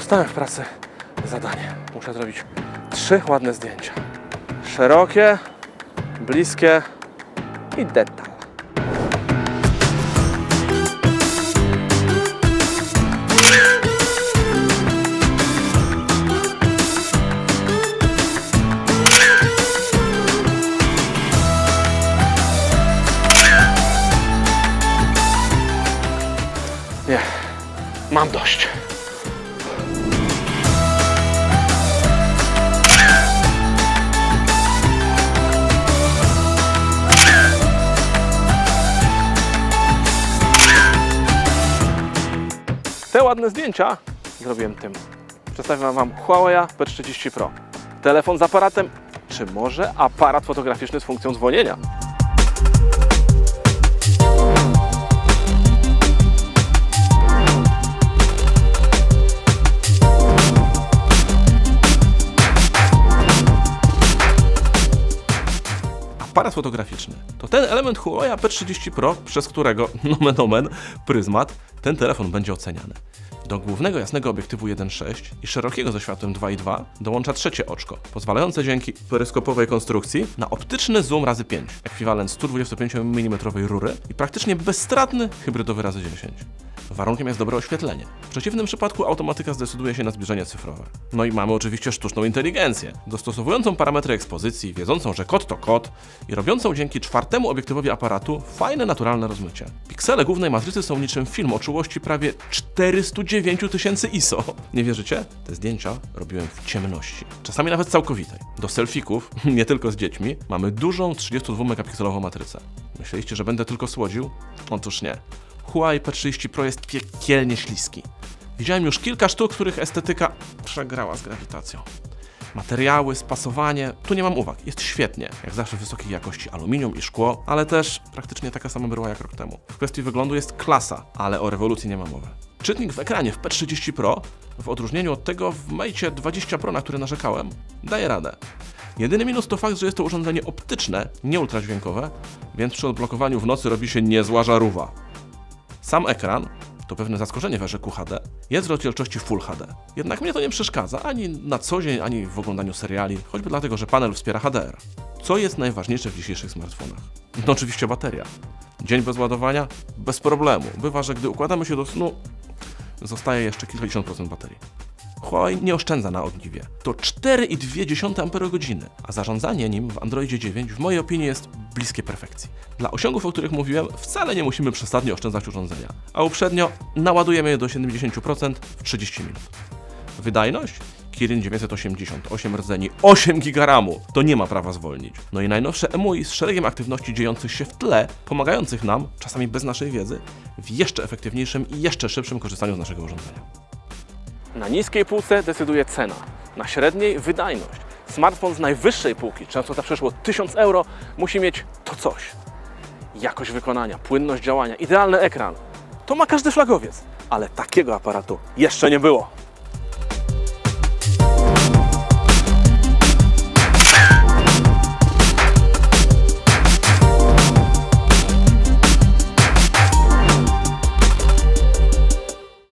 Dostałem w pracy zadanie. Muszę zrobić trzy ładne zdjęcia. Szerokie, bliskie i detal. Nie, mam dość. Te ładne zdjęcia zrobiłem tym. Przedstawiam Wam Huawei P30 Pro. Telefon z aparatem, czy może aparat fotograficzny z funkcją dzwonienia? Aparat fotograficzny to ten element Huawei P30 Pro, przez którego, nomen omen, pryzmat, ten telefon będzie oceniany. Do głównego jasnego obiektywu 1.6 i szerokiego ze światłem 2.2 dołącza trzecie oczko, pozwalające dzięki peryskopowej konstrukcji na optyczny zoom razy 5, ekwiwalent 125 mm rury i praktycznie bezstratny hybrydowy razy 10. Warunkiem jest dobre oświetlenie. W przeciwnym przypadku automatyka zdecyduje się na zbliżenie cyfrowe. No i mamy oczywiście sztuczną inteligencję, dostosowującą parametry ekspozycji, wiedzącą, że kod to kod i robiącą dzięki czwartemu obiektywowi aparatu fajne, naturalne rozmycie. Piksele głównej matrycy są niczym film o czułości prawie 409 tysięcy ISO. Nie wierzycie? Te zdjęcia robiłem w ciemności, czasami nawet całkowitej. Do selfików, nie tylko z dziećmi, mamy dużą 32-megapikselową matrycę. Myśleliście, że będę tylko słodził? Otóż nie. Huawei P30 Pro jest piekielnie śliski. Widziałem już kilka sztuk, których estetyka przegrała z grawitacją. Materiały, spasowanie, tu nie mam uwag, jest świetnie. Jak zawsze wysokiej jakości aluminium i szkło, ale też praktycznie taka sama była jak rok temu. W kwestii wyglądu jest klasa, ale o rewolucji nie ma mowy. Czytnik w ekranie w P30 Pro, w odróżnieniu od tego w Mate 20 Pro, na który narzekałem, daje radę. Jedyny minus to fakt, że jest to urządzenie optyczne, nie ultradźwiękowe, więc przy odblokowaniu w nocy robi się niezła żarówa. Sam ekran, to pewne zaskoczenie w erze QHD, jest w rozdzielczości Full HD. Jednak mnie to nie przeszkadza ani na co dzień, ani w oglądaniu seriali, choćby dlatego, że panel wspiera HDR. Co jest najważniejsze w dzisiejszych smartfonach? No oczywiście bateria. Dzień bez ładowania? Bez problemu. Bywa, że gdy układamy się do snu, zostaje jeszcze kilkadziesiąt procent baterii. Huawei nie oszczędza na ogniwie. To 4,2 Ah, a zarządzanie nim w Androidzie 9 w mojej opinii jest bliskie perfekcji. Dla osiągów, o których mówiłem, wcale nie musimy przesadnie oszczędzać urządzenia, a uprzednio naładujemy je do 70% w 30 minut. Wydajność? Kirin 988 rdzeni 8 GB to nie ma prawa zwolnić. No i najnowsze EMUI z szeregiem aktywności dziejących się w tle, pomagających nam, czasami bez naszej wiedzy, w jeszcze efektywniejszym i jeszcze szybszym korzystaniu z naszego urządzenia. Na niskiej półce decyduje cena, na średniej wydajność. Smartfon z najwyższej półki, często za przeszło 1000 euro, musi mieć to coś. Jakość wykonania, płynność działania, idealny ekran. To ma każdy flagowiec, ale takiego aparatu jeszcze nie było.